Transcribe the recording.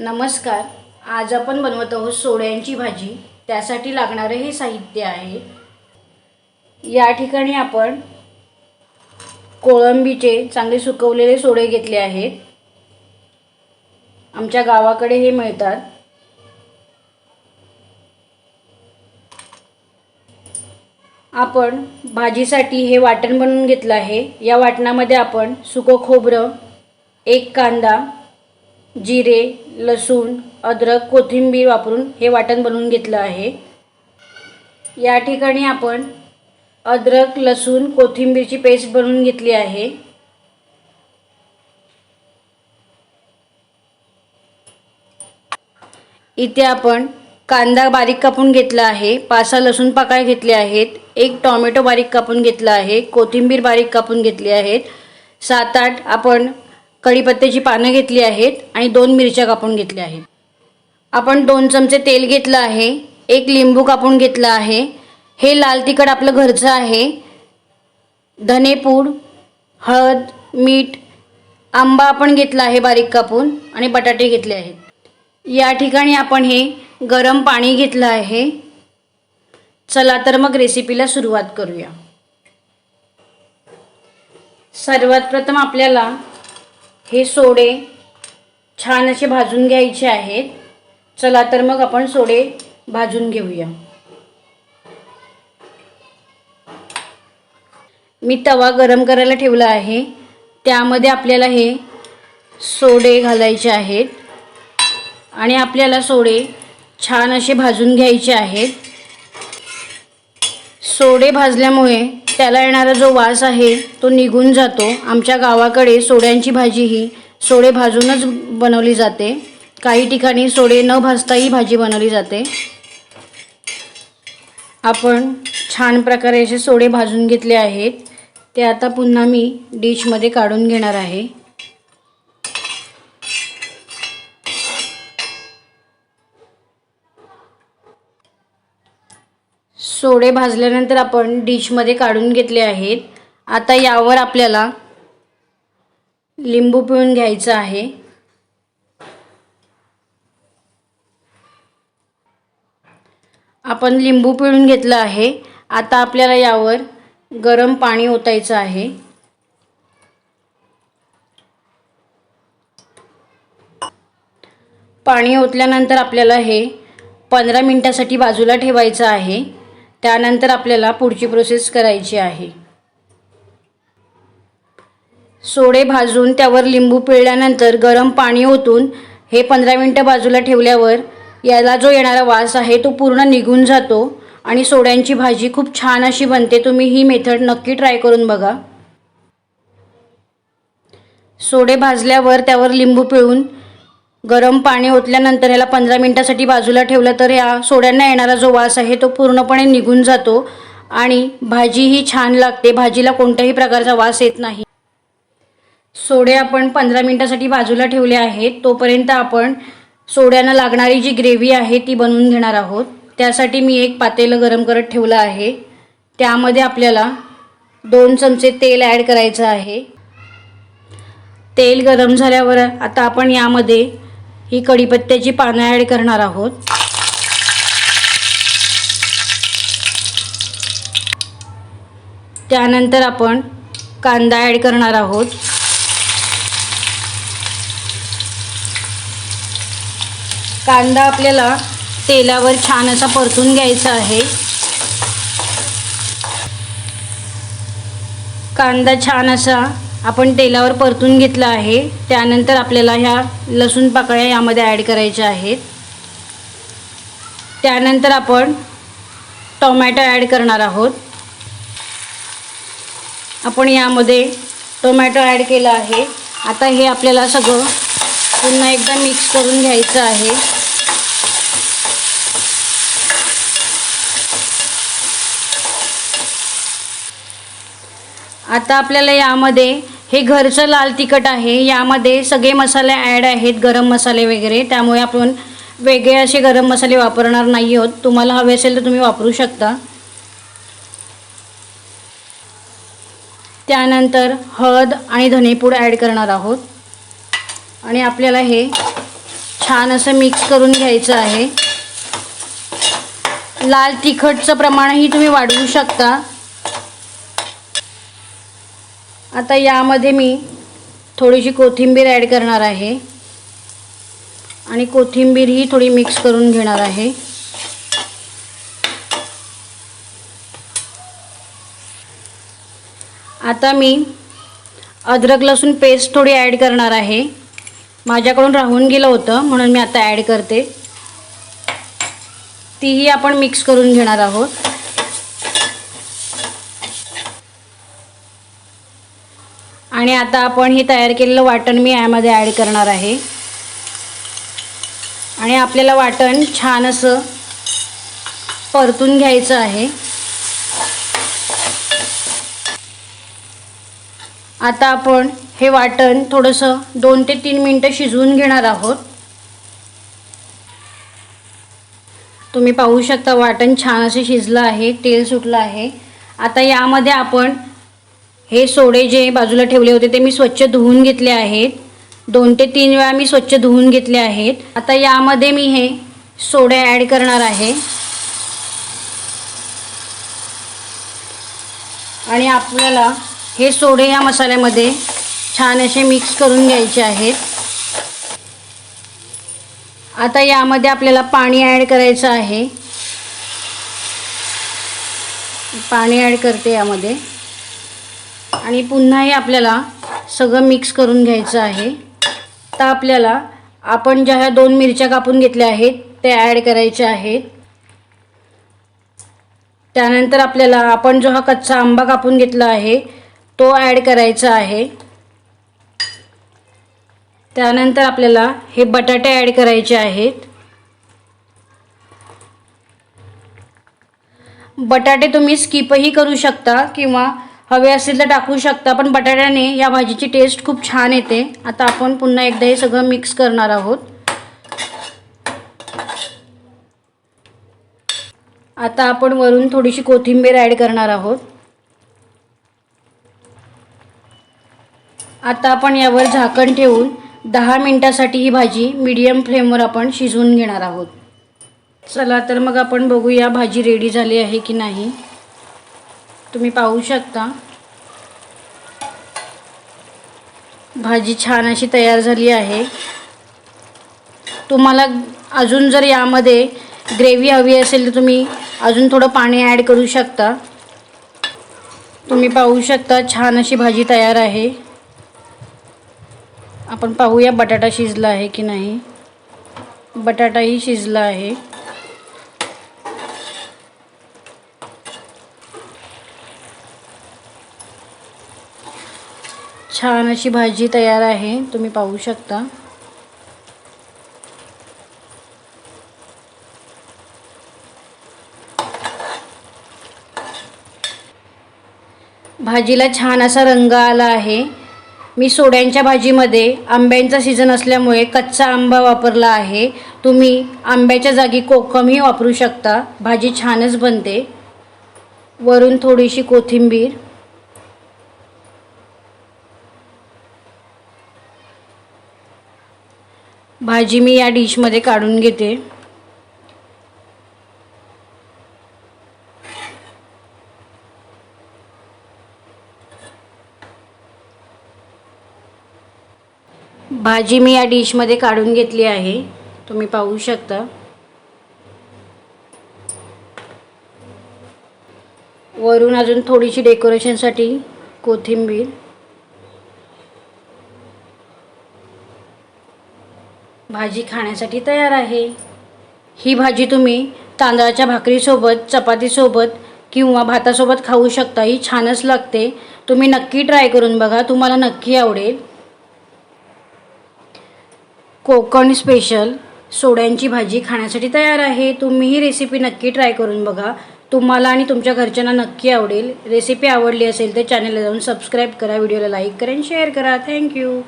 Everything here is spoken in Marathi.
नमस्कार. आज आपण बनवत आहोत सोड्यांची भाजी. त्यासाठी लागणारं हे साहित्य आहे. या ठिकाणी आपण कोळंबीचे चांगले सुकवलेले सोडे घेतले आहेत. आमच्या गावाकडे हे मिळतात. आपण भाजीसाठी हे वाटण बनवून घेतलं आहे. या वाटणामध्ये आपण सुकं खोबरं एक कांदा जिरे लसूण अद्रक कोथिंबीर वापरून हे वाटण बनवून घेतलं आहे. या ठिकाणी आपण अद्रक लसूण कोथिंबीरची पेस्ट बनवून घेतली आहे. इथे आपण कांदा बारीक कापून घेतला आहे. पाच सहा लसूण पाकळ्या घेतल्या आहेत. एक टॉमॅटो बारीक कापून घेतला आहे. कोथिंबीर बारीक कापून घेतली आहेत. सात आठ आपण कढीपत्त्याची पानं घेतली आहेत आणि दोन मिरच्या कापून घेतल्या आहेत. आपण दोन चमचे तेल घेतलं आहे एक लिंबू कापून घेतला आहे हे लाल तिखट आपलं घरचं आहे. धनेपूड हळद मीठ आंबा आपण घेतला आहे बारीक कापून आणि बटाटे घेतले आहेत. या ठिकाणी आपण हे गरम पाणी घेतलं आहे. चला तर मग रेसिपीला सुरुवात करूया. सर्वात प्रथम आपल्याला हे सोडे छान असे भाजून घ्यायचे आहेत. चला तर मग आपण सोडे भाजून घेऊया. मी तवा गरम करायला ठेवला आहे. त्यामध्ये आपल्याला हे सोडे घालायचे आहेत. आणि आपल्याला सोडे छान असे भाजून घ्यायचे आहेत. सोडे भाजल्यामुळे त्याला येणारा जो वास आहे तो निघून जातो. आमच्या गावाकडे सोड्यांची भाजी ही सोडे भाजूनच बनवली जाते. काही ठिकाणी सोडे न भाजताही भाजी बनवली जाते. आपण छान प्रकारे असे सोडे भाजून घेतले आहेत. ते आता पुन्हा मी डिशमध्ये काढून घेणार आहे. सोडे भाजल्यानंतर आपण डिशमध्ये काढून घेतले आहेत. आता यावर आपल्याला लिंबू पिळून घ्यायचं आहे. आपण लिंबू पिळून घेतलं आहे. आता आपल्याला यावर गरम पाणी ओतायचं आहे. पाणी ओतल्यानंतर आपल्याला हे पंधरा मिनटासाठी बाजूला ठेवायचं आहे. त्यानंतर आपल्याला पुढची प्रोसेस करायची आहे. सोडे भाजून त्यावर लिंबू पिळल्यानंतर गरम पाणी ओतून हे पंधरा मिनटं बाजूला ठेवल्यावर याला जो येणारा वास आहे तो पूर्ण निघून जातो आणि सोड्यांची भाजी खूप छान अशी बनते. तुम्ही ही मेथड नक्की ट्राय करून बघा. सोडे भाजल्यावर त्यावर लिंबू पिळून गरम पाणी ओतल्यानंतर ह्याला पंधरा मिनटासाठी बाजूला ठेवलं तर ह्या सोड्यांना येणारा जो वास आहे तो पूर्णपणे निघून जातो आणि भाजीही छान लागते. भाजीला कोणत्याही प्रकारचा वास येत नाही. सोडे आपण पंधरा मिनटासाठी बाजूला ठेवले आहेत. तोपर्यंत आपण सोड्यानं लागणारी जी ग्रेव्ही आहे ती बनवून घेणार आहोत. त्यासाठी मी एक पातेलं गरम करत ठेवलं आहे. त्यामध्ये आपल्याला दोन चमचे तेल ॲड करायचं आहे. तेल गरम झाल्यावर आता आपण यामध्ये ही कढीपत्त्याची पानं ॲड करणार आहोत. त्यानंतर आपण कांदा ॲड करणार आहोत. कांदा आपल्याला तेलावर छान असा परतून घ्यायचा आहे. कांदा छान असा आपण तेलावर परतून घेतलं आहे. त्यानंतर आपल्याला ह्या लसूण पाकळ्या यामध्ये ॲड करायच्या आहेत. त्यानंतर आपण टोमॅटो ॲड करणार आहोत. आपण यामध्ये टोमॅटो ॲड केला आहे. आता हे आपल्याला सगळं पुन्हा एकदा मिक्स करून घ्यायचं आहे. आता आपल्याला यामध्ये हे घरचं लाल तिखट आहे. यामध्ये सगळे मसाले ॲड आहेत गरम मसाले वगैरे. त्यामुळे आपण वेगळे असे गरम मसाले वापरणार नाही आहोत. तुम्हाला हवे असेल तर तुम्ही वापरू शकता. त्यानंतर हळद आणि धनेपूड ॲड करणार आहोत. आणि आपल्याला हे छान असं मिक्स करून घ्यायचं आहे. लाल तिखटचं प्रमाणही तुम्ही वाढवू शकता. आता यामध्ये मी थोडीशी कोथिंबीर ॲड करणार आहे. आणि कोथिंबीर ही थोडी मिक्स करून घेणार आहे. आता मी अद्रक लसूण पेस्ट थोडी ॲड करणार आहे. माझ्याकडून राहून गेलं होतं म्हणून मी आता ॲड करते. तीही आपण मिक्स करून घेणार आहोत. आणि आता आपण हे तयार केलेलं वाटण मी यामध्ये ॲड करणार आहे. आणि आपल्याला वाटण छान असं परतून घ्यायचं आहे. आता आपण हे वाटण थोडंसं दोन ते तीन मिनटं शिजवून घेणार आहोत. तुम्ही पाहू शकता वाटण छान असं शिजलं आहे तेल सुटलं आहे. आता यामध्ये आपण हे सोडे जे बाजूला ठेवले होते ते मी स्वच्छ धुवून घेतले आहेत. दोन ते तीन वेळा मी स्वच्छ धुवून घेतले आहेत. आता यामध्ये मी हे सोडे ॲड करणार आहे. आणि आपल्याला हे सोडे या मसाल्यामध्ये छान असे मिक्स करून घ्यायचे आहेत. आता यामध्ये आपल्याला पाणी ॲड करायचं आहे. पाणी ॲड करते यामध्ये. आणि पुन्हा हे आपल्याला सगळं मिक्स करून घ्यायचं आहे. आता आपल्याला आपण ज्या ह्या दोन मिरच्या कापून घेतल्या आहेत ते ॲड करायच्या आहेत. त्यानंतर आपल्याला आपण जो हा कच्चा आंबा कापून घेतला आहे तो ॲड करायचा आहे. त्यानंतर आपल्याला हे बटाटे ॲड करायचे आहेत. बटाटे तुम्ही स्किपही करू शकता किंवा हवे असेल तर टाकू शकता पण बटाट्याने या भाजीची टेस्ट खूप छान येते. आता आपण पुन्हा एकदा हे सगळं मिक्स करणार आहोत. आता आपण वरून थोडीशी कोथिंबीर ॲड करणार आहोत. आता आपण यावर झाकण ठेवून दहा मिनटासाठी ही भाजी मीडियम फ्लेमवर आपण शिजवून घेणार आहोत. चला तर मग आपण बघूया भाजी रेडी झाली आहे की नाही. तुम्ही पाहू शकता. भाजी छान अशी तयार झाली आहे. तुम्हाला अजून जर यामध्ये ग्रेव्ही हवी असेल तर तुम्ही अजून थोडं पाणी ॲड करू शकता. तुम्ही पाहू शकता छान अशी भाजी तयार आहे. आपण पाहूया बटाटा शिजला आहे की नाही. बटाटाही शिजला आहे. छान अशी भाजी तयार आहे. तुम्ही पाहू शकता. भाजीला छान असा रंग आला आहे. मी सोड्यांच्या भाजीमध्ये आंब्यांचा सीझन असल्यामुळे कच्चा आंबा वापरला आहे. तुम्ही आंब्याच्या जागी कोकमही वापरू शकता. भाजी छानच बनते. वरून थोडीशी कोथिंबीर. भाजी मी या डिशमध्ये काढून घेते. भाजी मी या डिशमध्ये काढून घेतली आहे. तुम्ही पाहू शकता. वरून अजून थोडीशी डेकोरेशनसाठी कोथिंबीर. भाजी खाण्यासाठी तयार आहे. ही भाजी तुम्ही तांदळाच्या भाकरीसोबत चपातीसोबत किंवा भातासोबत खाऊ शकता. ही छानच लागते. तुम्ही नक्की ट्राय करून बघा. तुम्हाला नक्की आवडेल. कोकण स्पेशल सोड्यांची भाजी खाण्यासाठी तयार आहे. तुम्ही ही रेसिपी नक्की ट्राय करून बघा. तुम्हाला आणि तुमच्या घरच्यांना नक्की आवडेल. रेसिपी आवडली असेल तर चॅनलला जाऊन सबस्क्राईब करा व्हिडिओला लाईक करा आणि शेअर करा. थँक्यू